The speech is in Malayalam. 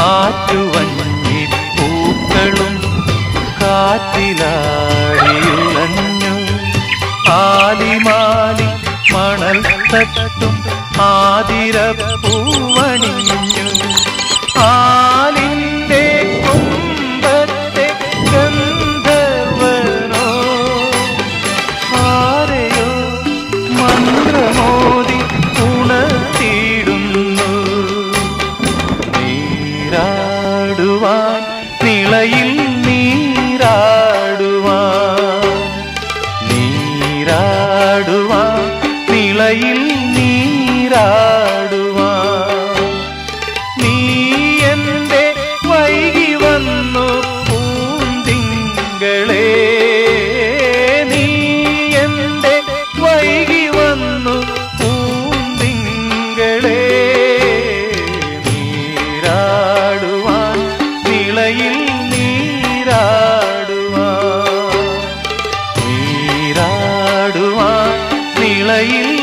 ആറ്റുവഞ്ഞി പൂക്കളും കാറ്റിലാടിയുലഞ്ഞു ആലിമാലി മണൽ തട്ടും ആതിരപ്പൂവണിഞ്ഞു நிலையில் நீராடுவான். நீராடுவான். நிலையில் மலையில்